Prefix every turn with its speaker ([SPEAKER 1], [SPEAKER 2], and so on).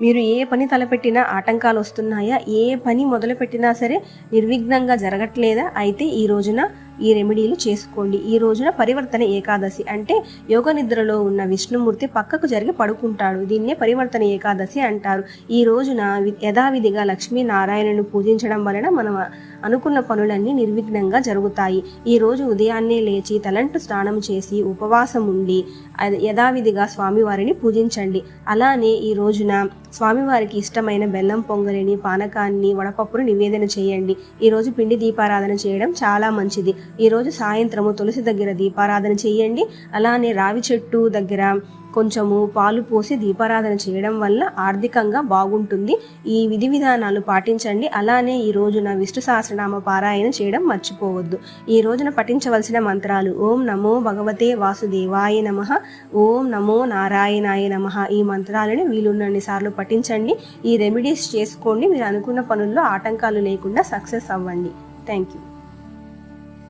[SPEAKER 1] మీరు ఏ పని తలపెట్టినా ఆటంకాలు వస్తున్నాయా? ఏ పని మొదలుపెట్టినా సరే నిర్విఘ్నంగా జరగట్లేదా? అయితే ఈ రోజున ఈ రెమెడీలు చేసుకోండి. ఈ రోజున పరివర్తన ఏకాదశి అంటే యోగ నిద్రలో ఉన్న విష్ణుమూర్తి పక్కకు జరిగి పడుకుంటాడు. దీన్నే పరివర్తన ఏకాదశి అంటారు. ఈ రోజున యథావిధిగా లక్ష్మీనారాయణను పూజించడం వలన మనం అనుకున్న పనులన్నీ నిర్విఘ్నంగా జరుగుతాయి. ఈ రోజు ఉదయాన్నే లేచి తలంటు స్నానం చేసి ఉపవాసం ఉండి యథావిధిగా స్వామివారిని పూజించండి. అలానే ఈ రోజున స్వామివారికి ఇష్టమైన బెల్లం పొంగలిని పానకాన్ని వడపప్పును నివేదన చేయండి. ఈరోజు పిండి దీపారాధన చేయడం చాలా మంచిది. ఈరోజు సాయంత్రము తులసి దగ్గర దీపారాధన చేయండి. అలానే రావి చెట్టు దగ్గర కొంచెము పాలు పోసి దీపారాధన చేయడం వల్ల ఆర్థికంగా బాగుంటుంది. ఈ విధి విధానాలు పాటించండి. అలానే ఈ రోజున విష్ణు సహస్రనామ పారాయణ చేయడం మర్చిపోవద్దు. ఈ రోజున పఠించవలసిన మంత్రాలు ఓం నమో భగవతే వాసుదేవాయ నమ ఓం నమో నారాయణాయ నమ. ఈ మంత్రాలని వీలున్నన్ని సార్లు పఠించండి. ఈ రెమెడీస్ చేసుకోండి. మీరు అనుకున్న పనుల్లో ఆటంకాలు లేకుండా సక్సెస్ అవ్వండి. Thank you.